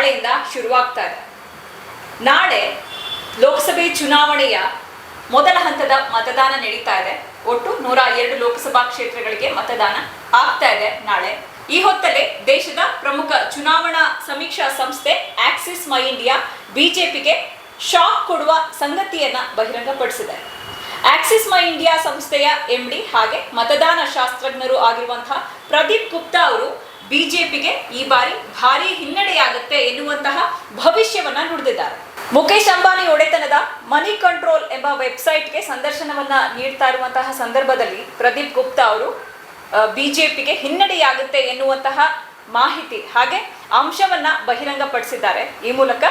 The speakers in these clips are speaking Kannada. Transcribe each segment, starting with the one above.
ನಾಳೆಯಿಂದ ಶುರುವಾಗ್ತಾ ಇದೆ ನಾಳೆ ಲೋಕಸಭೆ ಚುನಾವಣೆಯ ಮೊದಲ ಹಂತದ ಮತದಾನ ನಡೀತಾ ಇದೆ. ಒಟ್ಟು ನೂರ ಎರಡು ಲೋಕಸಭಾ ಕ್ಷೇತ್ರಗಳಿಗೆ ಮತದಾನ ಆಗ್ತಾ ಇದೆ ನಾಳೆ. ಈ ಹೊತ್ತಲ್ಲೇ ದೇಶದ ಪ್ರಮುಖ ಚುನಾವಣಾ ಸಮೀಕ್ಷಾ ಸಂಸ್ಥೆ ಆಕ್ಸಿಸ್ ಮೈ ಇಂಡಿಯಾ ಬಿಜೆಪಿಗೆ ಶಾಕ್ ಕೊಡುವ ಸಂಗತಿಯನ್ನ ಬಹಿರಂಗಪಡಿಸಿದೆ. ಆಕ್ಸಿಸ್ ಮೈ ಇಂಡಿಯಾ ಸಂಸ್ಥೆಯ ಎಂಡಿ ಹಾಗೆ ಮತದಾನ ಶಾಸ್ತ್ರಜ್ಞರು ಆಗಿರುವಂತಹ ಪ್ರದೀಪ್ ಗುಪ್ತಾ ಅವರು ಬಿಜೆಪಿಗೆ ಈ ಬಾರಿ ಭಾರಿ ಹಿನ್ನಡೆಯಾಗುತ್ತೆ ಎನ್ನುವಂತಹ ಭವಿಷ್ಯವನ್ನ ನುಡಿದಿದ್ದಾರೆ. ಮುಖೇಶ್ ಅಂಬಾನಿ ಒಡೆತನದ ಮನಿ ಕಂಟ್ರೋಲ್ ಎಂಬ ವೆಬ್ಸೈಟ್ಗೆ ಸಂದರ್ಶನವನ್ನ ನೀಡ್ತಾ ಇರುವಂತಹ ಸಂದರ್ಭದಲ್ಲಿ ಪ್ರದೀಪ್ ಗುಪ್ತಾ ಅವರು ಬಿಜೆಪಿಗೆ ಹಿನ್ನಡೆಯಾಗುತ್ತೆ ಎನ್ನುವಂತಹ ಮಾಹಿತಿ ಹಾಗೆ ಅಂಶವನ್ನ ಬಹಿರಂಗಪಡಿಸಿದ್ದಾರೆ. ಈ ಮೂಲಕ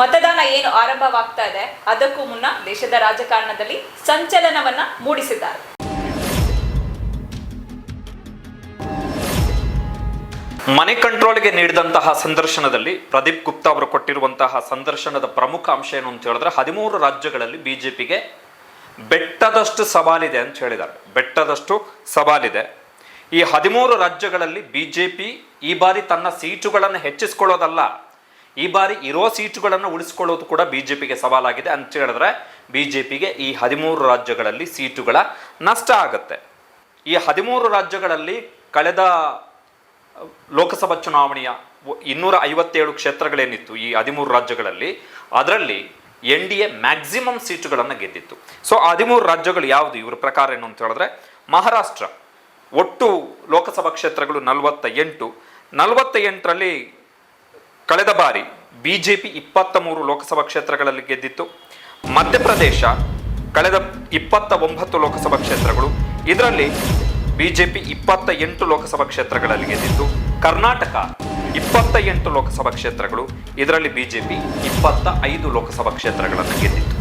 ಮತದಾನ ಏನು ಆರಂಭವಾಗ್ತಾ ಇದೆ, ಅದಕ್ಕೂ ಮುನ್ನ ದೇಶದ ರಾಜಕಾರಣದಲ್ಲಿ ಸಂಚಲನವನ್ನ ಮೂಡಿಸಿದ್ದಾರೆ. ಮನೆ ಕಂಟ್ರೋಲ್ಗೆ ನೀಡಿದಂತಹ ಸಂದರ್ಶನದಲ್ಲಿ ಪ್ರದೀಪ್ ಗುಪ್ತಾ ಅವರು ಕೊಟ್ಟಿರುವಂತಹ ಸಂದರ್ಶನದ ಪ್ರಮುಖ ಅಂಶ ಏನು ಅಂತ ಹೇಳಿದ್ರೆ ಹದಿಮೂರು ರಾಜ್ಯಗಳಲ್ಲಿ ಬಿಜೆಪಿಗೆ ಬೆಟ್ಟದಷ್ಟು ಸವಾಲಿದೆ ಅಂತ ಹೇಳಿದ್ದಾರೆ. ಬೆಟ್ಟದಷ್ಟು ಸವಾಲಿದೆ. ಈ ಹದಿಮೂರು ರಾಜ್ಯಗಳಲ್ಲಿ ಬಿಜೆಪಿ ಈ ಬಾರಿ ತನ್ನ ಸೀಟುಗಳನ್ನು ಹೆಚ್ಚಿಸ್ಕೊಳ್ಳೋದಲ್ಲ. ಈ ಬಾರಿ ಇರೋ ಸೀಟುಗಳನ್ನು ಉಳಿಸ್ಕೊಳ್ಳೋದು ಕೂಡ ಬಿಜೆಪಿಗೆ ಸವಾಲಾಗಿದೆ ಅಂತ ಹೇಳಿದ್ರೆ ಬಿಜೆಪಿಗೆ ಈ ಹದಿಮೂರು ರಾಜ್ಯಗಳಲ್ಲಿ ಸೀಟುಗಳ ನಷ್ಟ ಆಗುತ್ತೆ. ಈ ಹದಿಮೂರು ರಾಜ್ಯಗಳಲ್ಲಿ ಕಳೆದ ಲೋಕಸಭಾ ಚುನಾವಣೆಯ ಇನ್ನೂರ ಐವತ್ತೇಳು ಕ್ಷೇತ್ರಗಳೇನಿತ್ತು ಈ ಹದಿಮೂರು ರಾಜ್ಯಗಳಲ್ಲಿ, ಅದರಲ್ಲಿ ಎನ್ ಡಿ ಎ ಮ್ಯಾಕ್ಸಿಮಮ್ ಸೀಟುಗಳನ್ನು ಗೆದ್ದಿತ್ತು. ಸೊ ಹದಿಮೂರು ರಾಜ್ಯಗಳು ಯಾವುದು? ಇವ್ರ ಪ್ರಕಾರ ಏನು ಅಂತ ಹೇಳಿದ್ರೆ, ಮಹಾರಾಷ್ಟ್ರ, ಒಟ್ಟು ಲೋಕಸಭಾ ಕ್ಷೇತ್ರಗಳು ನಲವತ್ತ ಎಂಟು ನಲವತ್ತ ಎಂಟರಲ್ಲಿ ಕಳೆದ ಬಾರಿ ಬಿ ಜೆ ಪಿ ಇಪ್ಪತ್ತ ಮೂರು ಲೋಕಸಭಾ ಕ್ಷೇತ್ರಗಳಲ್ಲಿ ಗೆದ್ದಿತ್ತು. ಮಧ್ಯಪ್ರದೇಶ ಕಳೆದ ಇಪ್ಪತ್ತ ಒಂಬತ್ತು ಲೋಕಸಭಾ ಕ್ಷೇತ್ರಗಳು. ಇದರಲ್ಲಿ ಬಿಜೆಪಿ ಇಪ್ಪತ್ತ ಎಂಟು ಲೋಕಸಭಾ ಕ್ಷೇತ್ರಗಳಲ್ಲಿ ಗೆದ್ದಿದ್ದು ಕರ್ನಾಟಕ ಇಪ್ಪತ್ತ ಎಂಟು ಲೋಕಸಭಾ ಕ್ಷೇತ್ರಗಳು, ಇದರಲ್ಲಿ ಬಿಜೆಪಿ ಇಪ್ಪತ್ತ ಐದು ಲೋಕಸಭಾ ಕ್ಷೇತ್ರಗಳನ್ನು ಗೆದ್ದಿತ್ತು.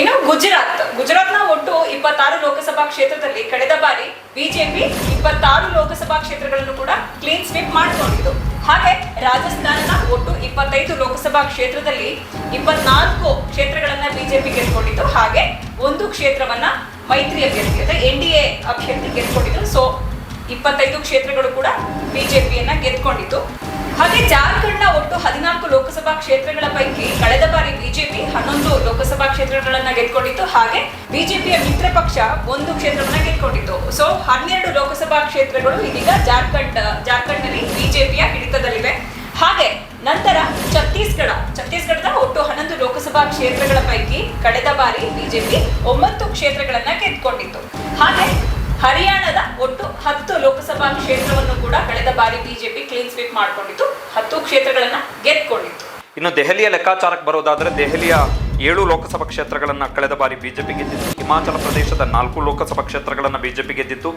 ಇನ್ನು ಗುಜರಾತ್. ಗುಜರಾತ್ನ ಒಟ್ಟು ಇಪ್ಪತ್ತಾರು ಲೋಕಸಭಾ ಕ್ಷೇತ್ರದಲ್ಲಿ ಕಳೆದ ಬಾರಿ ಬಿಜೆಪಿ ಇಪ್ಪತ್ತಾರು ಲೋಕಸಭಾ ಕ್ಷೇತ್ರಗಳನ್ನು ಕೂಡ ಕ್ಲೀನ್ ಸ್ವೀಪ್ ಮಾಡಿಕೊಂಡಿತ್ತು ಹಾಗೆ ರಾಜಸ್ಥಾನದ ಒಟ್ಟು ಇಪ್ಪತ್ತೈದು ಲೋಕಸಭಾ ಕ್ಷೇತ್ರದಲ್ಲಿ ಇಪ್ಪತ್ನಾಲ್ಕು ಕ್ಷೇತ್ರಗಳನ್ನ ಬಿಜೆಪಿ ಗೆದ್ದುಕೊಂಡಿತ್ತು ಹಾಗೆ ಒಂದು ಕ್ಷೇತ್ರವನ್ನ ಮೈತ್ರಿ ಅಭ್ಯರ್ಥಿ ಅಂದ್ರೆ ಎನ್ ಡಿ ಎ ಅಭ್ಯರ್ಥಿ ಗೆದ್ಕೊಂಡಿದ್ರು ಸೊ ಇಪ್ಪತ್ತೈದು ಕ್ಷೇತ್ರಗಳು ಕೂಡ ಬಿಜೆಪಿಯನ್ನ ಗೆದ್ಕೊಂಡಿತ್ತು ಹಾಗೆ ಜಾರ್ಖಂಡ್ನ ಒಟ್ಟು ಹದಿನಾಲ್ಕು ಲೋಕಸಭಾ ಕ್ಷೇತ್ರಗಳ ಪೈಕಿ ಕಳೆದ ಬಾರಿ ಬಿಜೆಪಿ ಹನ್ನೊಂದು ಲೋಕಸಭಾ ಕ್ಷೇತ್ರಗಳನ್ನ ಗೆದ್ಕೊಂಡಿತ್ತು ಹಾಗೆ ಬಿಜೆಪಿಯ ಮಿತ್ರ ಪಕ್ಷ ಒಂದು ಕ್ಷೇತ್ರವನ್ನ ಗೆದ್ಕೊಂಡಿತ್ತು ಸೊ ಹನ್ನೆರಡು ಲೋಕಸಭಾ ಕ್ಷೇತ್ರಗಳು ಇದೀಗ ಜಾರ್ಖಂಡ್, ಜಾರ್ಖಂಡ್ನಲ್ಲಿ ಬಿಜೆಪಿಯ ಹಿಡಿತದಲ್ಲಿವೆ. ಹಾಗೆ ನಂತರ ಛತ್ತೀಸ್ಗಢ. ಛತ್ತೀಸ್ಗಢದ ಒಟ್ಟು ಹನ್ನೊಂದು ಲೋಕಸಭಾ ಕ್ಷೇತ್ರಗಳ ಪೈಕಿ ಕಳೆದ ಬಾರಿ ಬಿಜೆಪಿ ಒಂಬತ್ತು ಕ್ಷೇತ್ರಗಳನ್ನ ಗೆದ್ಕೊಂಡಿತ್ತು ಹಾಗೆ ಹರಿಯಾಣದ ಒಟ್ಟು ಹತ್ತು ಲೋಕಸಭಾ ಕ್ಷೇತ್ರವನ್ನು ಕೂಡ ಕಳೆದ ಬಾರಿ ಬಿಜೆಪಿ ಕ್ಲೀನ್ ಸ್ವೀಪ್ ಮಾಡಿಕೊಂಡಿತ್ತು. ಹತ್ತು ಕ್ಷೇತ್ರಗಳನ್ನ ಗೆದ್ಕೊಂಡಿತ್ತು ಇನ್ನು ದೆಹಲಿಯ ಲೆಕ್ಕಾಚಾರಕ್ಕೆ ಬರೋದಾದ್ರೆ ದೆಹಲಿಯ ಏಳು ಲೋಕಸಭಾ ಕ್ಷೇತ್ರಗಳನ್ನ ಕಳೆದ ಬಾರಿ ಬಿಜೆಪಿ ಗೆದ್ದಿತ್ತು. ಹಿಮಾಚಲ ಪ್ರದೇಶದ ನಾಲ್ಕು ಲೋಕಸಭಾ ಕ್ಷೇತ್ರಗಳನ್ನ ಬಿಜೆಪಿ ಗೆದ್ದಿತ್ತು.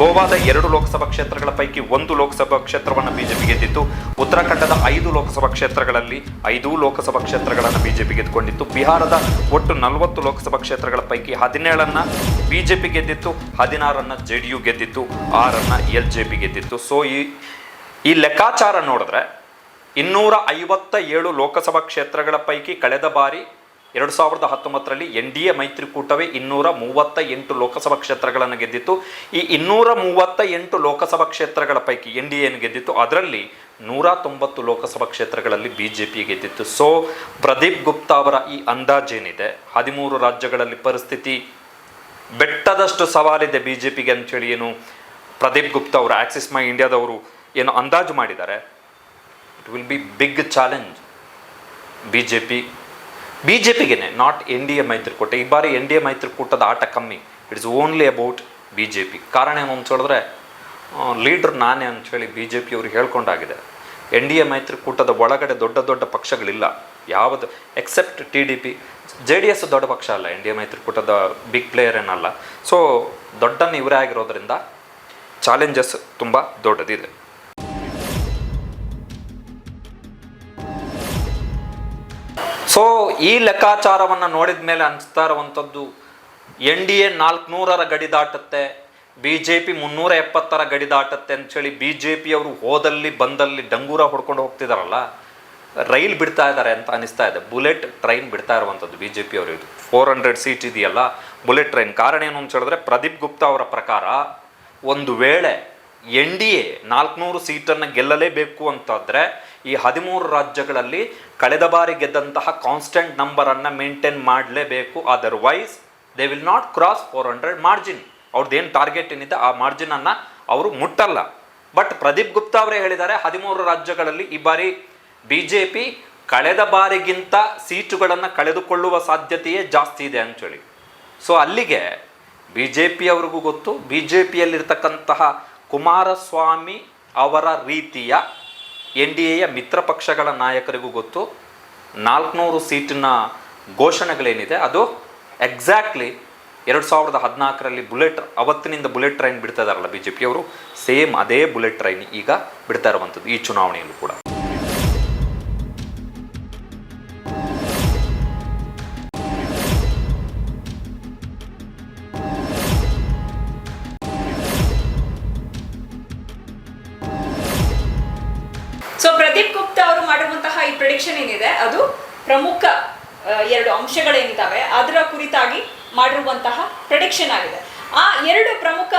ಗೋವಾದ ಎರಡು ಲೋಕಸಭಾ ಕ್ಷೇತ್ರಗಳ ಪೈಕಿ ಒಂದು ಲೋಕಸಭಾ ಕ್ಷೇತ್ರವನ್ನು ಬಿಜೆಪಿ ಗೆದ್ದಿತ್ತು. ಉತ್ತರಾಖಂಡದ ಐದು ಲೋಕಸಭಾ ಕ್ಷೇತ್ರಗಳಲ್ಲಿ ಐದು ಲೋಕಸಭಾ ಕ್ಷೇತ್ರಗಳನ್ನು ಬಿಜೆಪಿ ಗೆದ್ದುಕೊಂಡಿತ್ತು. ಬಿಹಾರದ ಒಟ್ಟು ನಲವತ್ತು ಲೋಕಸಭಾ ಕ್ಷೇತ್ರಗಳ ಪೈಕಿ ಹದಿನೇಳನ್ನ ಬಿಜೆಪಿ ಗೆದ್ದಿತ್ತು, ಹದಿನಾರನ್ನ ಜೆ ಡಿ ಯು ಗೆದ್ದಿತ್ತು, ಆರನ್ನ ಎಲ್ ಜೆ ಪಿ ಗೆದ್ದಿತ್ತು. ಸೊ ಈ ಈ ಲೆಕ್ಕಾಚಾರ ನೋಡಿದ್ರೆ ಇನ್ನೂರ ಐವತ್ತ ಏಳು ಲೋಕಸಭಾ ಕ್ಷೇತ್ರಗಳ ಪೈಕಿ ಕಳೆದ ಬಾರಿ ಎರಡು ಸಾವಿರದ ಹತ್ತೊಂಬತ್ತರಲ್ಲಿ ಎನ್ ಡಿ ಎ ಮೈತ್ರಿಕೂಟವೇ ಇನ್ನೂರ ಮೂವತ್ತ ಎಂಟು ಲೋಕಸಭಾ ಕ್ಷೇತ್ರಗಳನ್ನು ಗೆದ್ದಿತ್ತು. ಈ ಇನ್ನೂರ ಮೂವತ್ತ ಎಂಟು ಲೋಕಸಭಾ ಕ್ಷೇತ್ರಗಳ ಪೈಕಿ ಎನ್ ಡಿ ಎನ್ ಗೆದ್ದಿತ್ತು? ಅದರಲ್ಲಿ ನೂರ ತೊಂಬತ್ತು ಲೋಕಸಭಾ ಕ್ಷೇತ್ರಗಳಲ್ಲಿ ಬಿ ಜೆ ಪಿ ಗೆದ್ದಿತ್ತು. ಸೊ, ಪ್ರದೀಪ್ ಗುಪ್ತಾ ಅವರ ಈ ಅಂದಾಜೇನಿದೆ ಹದಿಮೂರು ರಾಜ್ಯಗಳಲ್ಲಿ ಪರಿಸ್ಥಿತಿ ಬೆಟ್ಟದಷ್ಟು ಸವಾಲಿದೆ ಬಿ ಜೆ ಪಿಗೆ ಅಂಥೇಳಿ ಏನು ಪ್ರದೀಪ್ ಗುಪ್ತಾ ಅವರು ಆಕ್ಸಿಸ್ ಮೈ ಇಂಡಿಯಾದವರು ಏನು ಅಂದಾಜು ಮಾಡಿದ್ದಾರೆ? It will be big challenge B J P B J not N D A ಮೈತ್ರಿಕೂಟ ಈ ಬಾರಿ ಎನ್ ಡಿ ಎ ಮೈತ್ರಿಕೂಟದ ಆಟ ಕಮ್ಮಿ. It's only about B J P ಕಾರಣ ಏನು ಅಂತ ಹೇಳಿದ್ರೆ ಲೀಡ್ರ್ ನಾನೇ ಅಂಥೇಳಿ ಬಿ ಜೆ ಪಿ ಅವರು ಹೇಳ್ಕೊಂಡಾಗಿದೆ. ಎನ್ ಡಿ ಎ ಮೈತ್ರಿಕೂಟದ ಒಳಗಡೆ ದೊಡ್ಡ ದೊಡ್ಡ ಪಕ್ಷಗಳಿಲ್ಲ. ಯಾವುದು except T D P J D S ದೊಡ್ಡ ಪಕ್ಷ ಅಲ್ಲ ಎನ್ ಡಿ ಎ ಮೈತ್ರಿಕೂಟದ ಬಿಗ್ ಪ್ಲೇಯರ್ ಏನಲ್ಲ. ಸೊ ದೊಡ್ಡನ್ನು ಇವರೇ ಆಗಿರೋದ್ರಿಂದ ಚಾಲೆಂಜಸ್ ತುಂಬ ದೊಡ್ಡದಿದೆ. ಸೊ ಈ ಲೆಕ್ಕಾಚಾರವನ್ನು ನೋಡಿದ ಮೇಲೆ ಅನಿಸ್ತಾ ಇರುವಂಥದ್ದು, ಎನ್ ಡಿ ಎ ನಾಲ್ಕುನೂರರ ಗಡಿ ದಾಟುತ್ತೆ, ಬಿ ಜೆ ಪಿ ಮುನ್ನೂರ ಎಪ್ಪತ್ತರ ಗಡಿ ದಾಟುತ್ತೆ ಅಂಥೇಳಿ ಬಿ ಜೆ ಪಿಯವರು ಹೋದಲ್ಲಿ ಬಂದಲ್ಲಿ ಡಂಗೂರ ಹೊಡ್ಕೊಂಡು ಹೋಗ್ತಿದಾರಲ್ಲ, ರೈಲ್ ಬಿಡ್ತಾ ಇದ್ದಾರೆ ಅಂತ ಅನಿಸ್ತಾ ಇದೆ. ಬುಲೆಟ್ ಟ್ರೈನ್ ಬಿಡ್ತಾ ಇರುವಂಥದ್ದು ಬಿ ಜೆ ಪಿಯವರು ಇದು. ಫೋರ್ ಹಂಡ್ರೆಡ್ ಸೀಟ್ ಇದೆಯಲ್ಲ, ಬುಲೆಟ್ ಟ್ರೈನ್. ಕಾರಣ ಏನು ಅಂತ ಹೇಳಿದ್ರೆ, ಪ್ರದೀಪ್ ಗುಪ್ತಾ ಅವರ ಪ್ರಕಾರ ಒಂದು ವೇಳೆ ಎನ್ ಡಿ ಎ ನಾಲ್ಕುನೂರು ಸೀಟನ್ನು ಗೆಲ್ಲಲೇಬೇಕು ಅಂತಾದರೆ ಈ ಹದಿಮೂರು ರಾಜ್ಯಗಳಲ್ಲಿ ಕಳೆದ ಬಾರಿ ಗೆದ್ದಂತಹ ಕಾನ್ಸ್ಟೆಂಟ್ ನಂಬರನ್ನು ಮೇಂಟೈನ್ ಮಾಡಲೇಬೇಕು. Otherwise they will not cross four hundred margin ಅವ್ರದ್ದು ಏನು ಟಾರ್ಗೆಟ್ ಏನಿದೆ, ಆ ಮಾರ್ಜಿನನ್ನು ಅವರು ಮುಟ್ಟಲ್ಲ. ಬಟ್ ಪ್ರದೀಪ್ ಗುಪ್ತಾ ಅವರೇ ಹೇಳಿದ್ದಾರೆ, ಹದಿಮೂರು ರಾಜ್ಯಗಳಲ್ಲಿ ಈ ಬಾರಿ ಬಿ ಜೆ ಪಿ ಕಳೆದ ಬಾರಿಗಿಂತ ಸೀಟುಗಳನ್ನು ಕಳೆದುಕೊಳ್ಳುವ ಸಾಧ್ಯತೆಯೇ ಜಾಸ್ತಿ ಇದೆ ಅಂತೇಳಿ ಸೊ ಅಲ್ಲಿಗೆ ಬಿ ಜೆ ಪಿಯವರಿಗೂ ಗೊತ್ತು. ಬಿ ಜೆ ಪಿಯಲ್ಲಿರ್ತಕ್ಕಂತಹ ಕುಮಾರಸ್ವಾಮಿ ಅವರ ರೀತಿಯ ಎನ್ ಡಿ ಎಯ ಮಿತ್ರ ಪಕ್ಷಗಳ ನಾಯಕರಿಗೂ ಗೊತ್ತು. ನಾಲ್ಕುನೂರು ಸೀಟಿನ ಘೋಷಣೆಗಳೇನಿದೆ, ಅದು ಎಕ್ಸಾಕ್ಟ್ಲಿ ಎರಡು ಸಾವಿರದ ಹದಿನಾಲ್ಕರಲ್ಲಿ ಬುಲೆಟ್, ಅವತ್ತಿನಿಂದ ಬುಲೆಟ್ ಟ್ರೈನ್ ಬಿಡ್ತಾ ಇದಾರಲ್ಲ ಬಿ ಜೆ ಪಿಯವರು ಸೇಮ್ ಅದೇ ಬುಲೆಟ್ ಟ್ರೈನ್ ಈಗ ಬಿಡ್ತಾ ಇರುವಂಥದ್ದು ಈ ಚುನಾವಣೆಯಲ್ಲೂ ಕೂಡ. ಈ ಪ್ರಿಡಿಕ್ಷನ್ ಏನಿದೆ? ಅದು ಪ್ರಮುಖ ಎರಡು ಅಂಶಗಳೇನಿದ್ದಾವೆ. ಅದರ ಕುರಿತಾಗಿ ಮಾಡಿರುವಂತಹ ಪ್ರಿಡಿಕ್ಷನ್ ಆಗಿದೆ. ಆ ಎರಡು ಪ್ರಮುಖ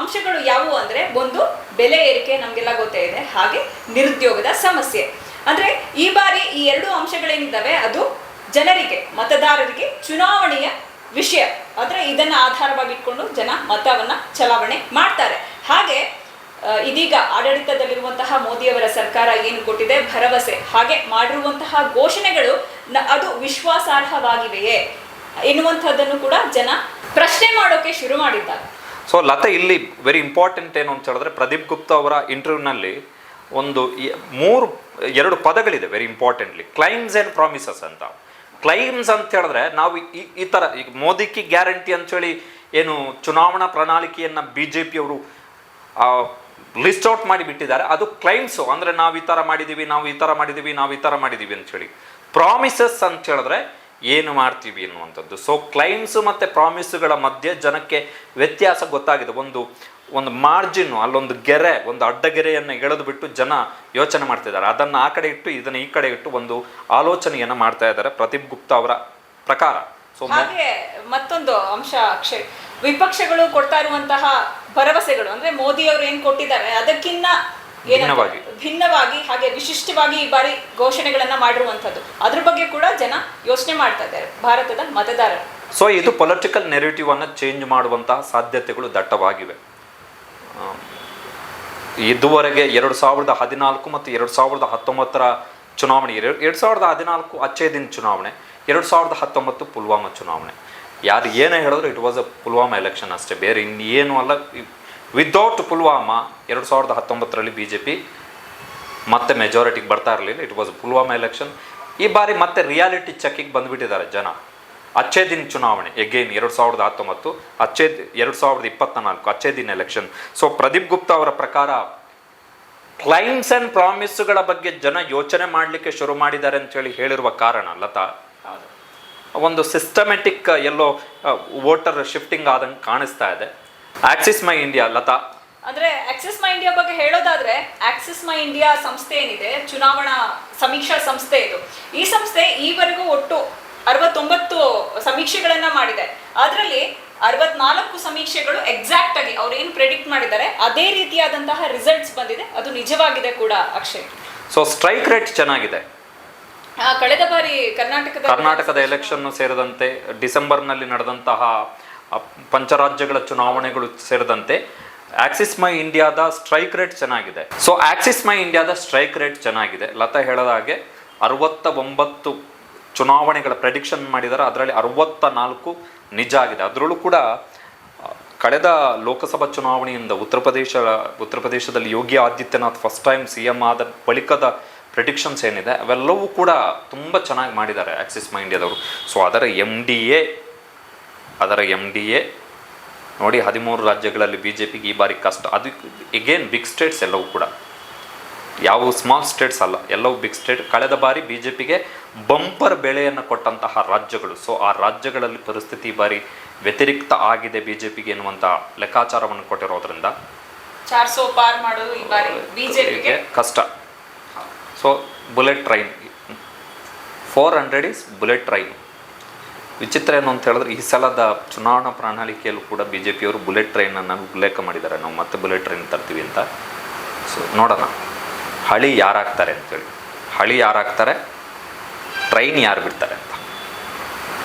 ಅಂಶಗಳು ಯಾವುವು ಅಂದರೆ, ಒಂದು ಬೆಲೆ ಏರಿಕೆ ನಮಗೆಲ್ಲ ಗೊತ್ತೇ ಇದೆ, ಹಾಗೆ ನಿರುದ್ಯೋಗದ ಸಮಸ್ಯೆ. ಅಂದರೆ, ಈ ಬಾರಿ ಈ ಎರಡು ಅಂಶಗಳೇನಿದ್ದಾವೆ? ಅದು ಜನರಿಗೆ, ಮತದಾರರಿಗೆ ಚುನಾವಣೆಯ ವಿಷಯ. ಆದರೆ ಇದನ್ನು ಆಧಾರವಾಗಿ ಇಟ್ಕೊಂಡು ಜನ ಮತವನ್ನು ಚಲಾವಣೆ ಮಾಡ್ತಾರೆ. ಹಾಗೆ ಇದೀಗ ಆಡಳಿತದಲ್ಲಿರುವಂತಹ ಮೋದಿಯವರ ಸರ್ಕಾರ ಏನು ಕೊಟ್ಟಿದೆ? ಭರವಸೆ. ಹಾಗೆ ಮಾಡಿರುವಂತಹ ಘೋಷಣೆಗಳು ಅದು ವಿಶ್ವಾಸಾರ್ಹವಾಗಿವೆಯೇ? ಎನ್ನುವಂಥದ್ದನ್ನು ಕೂಡ ಜನ ಪ್ರಶ್ನೆ ಮಾಡೋಕೆ ಶುರು ಮಾಡಿದ್ದಾರೆ. ಸೊ ಲತಾ, ಇಲ್ಲಿ ವೆರಿ ಇಂಪಾರ್ಟೆಂಟ್ ಏನು ಅಂತ ಹೇಳಿದ್ರೆ ಪ್ರದೀಪ್ ಗುಪ್ತಾ ಅವರ ಇಂಟರ್ವ್ಯೂನಲ್ಲಿ ಒಂದು ಮೂರು, ಎರಡು ಪದಗಳಿದೆ very importantly claims and promises ಅಂತ. ಕ್ಲೈಮ್ಸ್ ಅಂತ ಹೇಳಿದ್ರೆ ನಾವು ಈ ಈ ಥರ ಈಗ ಮೋದಿಗೆ ಗ್ಯಾರಂಟಿ ಅಂತೇಳಿ ಏನು ಚುನಾವಣಾ ಪ್ರಣಾಳಿಕೆಯನ್ನು ಬಿ ಜೆ ಪಿಯವರು ಲಿಸ್ಟ್ ಔಟ್ ಮಾಡಿ ಬಿಟ್ಟಿದ್ದಾರೆ. ಅದು ಕ್ಲೈಮ್ಸು ಅಂದರೆ ನಾವು ಈ ಥರ ಮಾಡಿದ್ದೀವಿ ನಾವು ಈ ಥರ ಮಾಡಿದ್ದೀವಿ ನಾವು ಈ ಥರ ಮಾಡಿದ್ದೀವಿ ಅಂತೇಳಿ ಪ್ರಾಮಿಸಸ್ ಅಂತ ಹೇಳಿದ್ರೆ ಏನು ಮಾಡ್ತೀವಿ ಅನ್ನುವಂಥದ್ದು ಸೊ ಕ್ಲೈಮ್ಸು ಮತ್ತು ಪ್ರಾಮಿಸ್ಗಳ ಮಧ್ಯೆ ಜನಕ್ಕೆ ವ್ಯತ್ಯಾಸ ಗೊತ್ತಾಗಿದೆ. ಒಂದು ಒಂದು ಮಾರ್ಜಿನ್ನು ಅಲ್ಲೊಂದು ಗೆರೆ, ಒಂದು ಅಡ್ಡಗೆರೆಯನ್ನು ಎಳೆದು ಬಿಟ್ಟು ಜನ ಯೋಚನೆ ಮಾಡ್ತಿದ್ದಾರೆ ಅದನ್ನು ಆ ಕಡೆ ಇಟ್ಟು, ಇದನ್ನು ಈ ಕಡೆ ಇಟ್ಟು ಒಂದು ಆಲೋಚನೆಯನ್ನು ಮಾಡ್ತಾ ಇದ್ದಾರೆ ಪ್ರದೀಪ್ ಗುಪ್ತಾ ಅವರ ಪ್ರಕಾರ. ಸೊ ಮತ್ತೊಂದು ಅಂಶ, ಅಕ್ಷಯ್. ವಿಪಕ್ಷಗಳು ಕೊಡ್ತಾ ಇರುವಂತಹ ಭರವಸೆಗಳು. ಅಂದ್ರೆ ಮೋದಿ ಅವರು ಏನ್ ಕೊಟ್ಟಿದ್ದಾರೆ ಅದಕ್ಕಿನ್ನ ಭಿನ್ನವಾಗಿ. ಭಿನ್ನವಾಗಿ ಹಾಗೆ ವಿಶಿಷ್ಟವಾಗಿ ಈ ಬಾರಿ ಘೋಷಣೆಗಳನ್ನ ಮಾಡಿರುವಂತದ್ದು ಅದ್ರ ಬಗ್ಗೆ ಕೂಡ ಜನ ಯೋಚನೆ ಮಾಡ್ತಾ ಇದ್ದಾರೆ ಭಾರತದ ಮತದಾರರು. ಸೊ ಇದು ಪೊಲಿಟಿಕಲ್ ನೆರೆಟಿವ್ ಅನ್ನ ಚೇಂಜ್ ಮಾಡುವಂತಹ ಸಾಧ್ಯತೆಗಳು ದಟ್ಟವಾಗಿವೆ. ಇದುವರೆಗೆ ಎರಡು ಸಾವಿರದ ಹದಿನಾಲ್ಕು ಮತ್ತು ಎರಡು ಸಾವಿರದ ಹತ್ತೊಂಬತ್ತರ ಚುನಾವಣೆ ಎರಡು ಸಾವಿರದ ಹದಿನಾಲ್ಕು ಅಚ್ಚೇ ದಿನ ಚುನಾವಣೆ ಎರಡು ಸಾವಿರದ ಹತ್ತೊಂಬತ್ತು ಪುಲ್ವಾಮಾ ಚುನಾವಣೆ. ಯಾರು ಏನೇ ಹೇಳಿದ್ರು it was a Pulwama election ಅಷ್ಟೇ. ಬೇರೆ ಇನ್ನೇನು ಅಲ್ಲ. ವಿದೌಟ್ ಪುಲ್ವಾಮಾ ಎರಡು ಸಾವಿರದ ಹತ್ತೊಂಬತ್ತರಲ್ಲಿ ಬಿ ಜೆ ಪಿ ಮತ್ತೆ ಮೆಜಾರಿಟಿಗೆ ಬರ್ತಾ ಇರಲಿಲ್ಲ. ಇಟ್ ವಾಸ್ ಪುಲ್ವಾಮಾ ಎಲೆಕ್ಷನ್ ಈ ಬಾರಿ ಮತ್ತೆ ರಿಯಾಲಿಟಿ ಚೆಕ್ಕಿಗೆ ಬಂದುಬಿಟ್ಟಿದ್ದಾರೆ ಜನ. ಅಚ್ಚೇ ದಿನ ಚುನಾವಣೆ. ಎಗೇನ್ ಎರಡು ಸಾವಿರದ ಹತ್ತೊಂಬತ್ತು, ಅಚ್ಚೇ ಎರಡು ಸಾವಿರದ ಇಪ್ಪತ್ತ ನಾಲ್ಕು ಅಚ್ಚೇ ದಿನ ಎಲೆಕ್ಷನ್ ಸೊ ಪ್ರದೀಪ್ ಗುಪ್ತಾ ಅವರ ಪ್ರಕಾರ ಕ್ಲೈಮ್ಸ್ ಆ್ಯಂಡ್ ಪ್ರಾಮಿಸ್ಗಳ ಬಗ್ಗೆ ಜನ ಯೋಚನೆ ಮಾಡಲಿಕ್ಕೆ ಶುರು ಮಾಡಿದ್ದಾರೆ ಅಂತೇಳಿ ಹೇಳಿರುವ ಕಾರಣ, ಲತಾ. ಒಂದು ಸಿಸ್ಟಮೆಟಿಕ್ ಎಲ್ಲೋ ವೋಟರ್ ಶಿಫ್ಟಿಂಗ್ ಆದಂಗೆ ಕಾಣಿಸ್ತಾ ಇದೆ. ಆಕ್ಸಿಸ್ ಮೈ ಇಂಡಿಯಾ ಲತಾ. ಅಂದ್ರೆ ಆಕ್ಸಿಸ್ ಮೈ ಇಂಡಿಯಾ ಬಗ್ಗೆ ಹೇಳೋದಾದ್ರೆ ಆಕ್ಸಿಸ್ ಮೈ ಇಂಡಿಯಾ ಸಂಸ್ಥೆ ಏನಿದೆ? ಚುನಾವಣಾ ಸಮೀಕ್ಷಾ ಸಂಸ್ಥೆ ಇದು. ಈ ಸಂಸ್ಥೆ ಈವರೆಗೂ ಒಟ್ಟು ಅರವತ್ತೊಂಬತ್ತು ಸಮೀಕ್ಷೆಗಳನ್ನ ಮಾಡಿದೆ. ಅದರಲ್ಲಿ ಅರವತ್ನಾಲ್ಕು ಸಮೀಕ್ಷೆಗಳು ಎಕ್ಸಾಕ್ಟ್ ಆಗಿ ಅವ್ರು ಏನು ಪ್ರೆಡಿಕ್ಟ್ ಮಾಡಿದ್ದಾರೆ ಅದೇ ರೀತಿಯಾದಂತಹ ರಿಸಲ್ಟ್ಸ್ ಬಂದಿದೆ. ಅದು ನಿಜವಾಗಿದೆ ಕೂಡ ಅಕ್ಷಯ್. ಸೊ ಸ್ಟ್ರೈಕ್ ರೇಟ್ ಚೆನ್ನಾಗಿದೆ. ಕಳೆದ ಬಾರಿ ಕರ್ನಾಟಕದ ಕರ್ನಾಟಕದ ಎಲೆಕ್ಷನ್ ಸೇರಿದಂತೆ ಡಿಸೆಂಬರ್ನಲ್ಲಿ ನಡೆದಂತಹ ಪಂಚರಾಜ್ಯಗಳ ಚುನಾವಣೆಗಳು ಸೇರಿದಂತೆ ಆಕ್ಸಿಸ್ ಮೈ ಇಂಡಿಯಾದ ಸ್ಟ್ರೈಕ್ ರೇಟ್ ಚೆನ್ನಾಗಿದೆ. ಸೊ ಆಕ್ಸಿಸ್ ಮೈ ಇಂಡಿಯಾದ ಸ್ಟ್ರೈಕ್ ರೇಟ್ ಚೆನ್ನಾಗಿದೆ. ಲತಾ ಹೇಳದ ಹಾಗೆ ಅರವತ್ತ ಒಂಬತ್ತು ಚುನಾವಣೆಗಳ ಪ್ರೆಡಿಕ್ಷನ್ ಮಾಡಿದ್ದಾರೆ. ಅದರಲ್ಲಿ ಅರವತ್ತ ನಾಲ್ಕು ನಿಜ ಆಗಿದೆ. ಅದರಲ್ಲೂ ಕೂಡ ಕಳೆದ ಲೋಕಸಭಾ ಚುನಾವಣೆಯಿಂದ ಉತ್ತರ ಪ್ರದೇಶ, ಉತ್ತರ ಪ್ರದೇಶದಲ್ಲಿ Yogi Adityanath first time C M ಆದ ಬಳಿಕದ ಪ್ರಿಡಿಕ್ಷನ್ಸ್ ಏನಿದೆ ಅವೆಲ್ಲವೂ ಕೂಡ ತುಂಬ ಚೆನ್ನಾಗಿ ಮಾಡಿದ್ದಾರೆ ಆಕ್ಸಿಸ್ ಮೈ ಇಂಡಿಯಾದವರು ಸೊ ಅದರ ಎಂ ಡಿ ಎ ಅದರ ಎಂ ಡಿ ಎ ನೋಡಿ ಹದಿಮೂರು ರಾಜ್ಯಗಳಲ್ಲಿ ಬಿ ಜೆ ಪಿಗೆ ಈ ಬಾರಿ ಕಷ್ಟ. ಅದು ಎಗೇನ್ ಬಿಗ್ ಸ್ಟೇಟ್ಸ್ ಎಲ್ಲವೂ ಕೂಡ. ಯಾವ ಸ್ಮಾಲ್ ಸ್ಟೇಟ್ಸ್ ಅಲ್ಲ ಎಲ್ಲವೂ ಬಿಗ್ ಸ್ಟೇಟ್ ಕಳೆದ ಬಾರಿ ಬಿ ಜೆ ಪಿಗೆ ಬಂಪರ್ ಬೆಳೆಯನ್ನು ಕೊಟ್ಟಂತಹ ರಾಜ್ಯಗಳು. ಸೊ ಆ ರಾಜ್ಯಗಳಲ್ಲಿ ಪರಿಸ್ಥಿತಿ ಈ ಬಾರಿ ವ್ಯತಿರಿಕ್ತ ಆಗಿದೆ ಬಿ ಜೆ ಪಿಗೆ ಎನ್ನುವಂಥ ಲೆಕ್ಕಾಚಾರವನ್ನು ಕೊಟ್ಟಿರೋದ್ರಿಂದ. ಚಾರ್ ಸೋ ಪಾರ್ ಮಾಡೋದು ಈ ಬಾರಿ ಬಿಜೆಪಿಗೆ ಕಷ್ಟ. So bullet train four hundred is bullet train ವಿಚಿತ್ರ ಏನು ಅಂತ ಹೇಳಿದ್ರೆ, ಈ ಸಲದ ಚುನಾವಣಾ ಪ್ರಣಾಳಿಕೆಯಲ್ಲೂ ಕೂಡ ಬಿ ಜೆ ಪಿಯವರು ಬುಲೆಟ್ ಟ್ರೈನನ್ನು ಉಲ್ಲೇಖ ಮಾಡಿದ್ದಾರೆ. ನಾವು ಮತ್ತೆ ಬುಲೆಟ್ ಟ್ರೈನ್ ತರ್ತೀವಿ ಅಂತ. ಸೊ ನೋಡೋಣ. ಹಳಿ ಯಾರಾಗ್ತಾರೆ ಅಂತೇಳಿ ಹಳಿ. ಯಾರು ಹಾಕ್ತಾರೆ ಟ್ರೈನ್ ಯಾರು ಬಿಡ್ತಾರೆ ಅಂತ.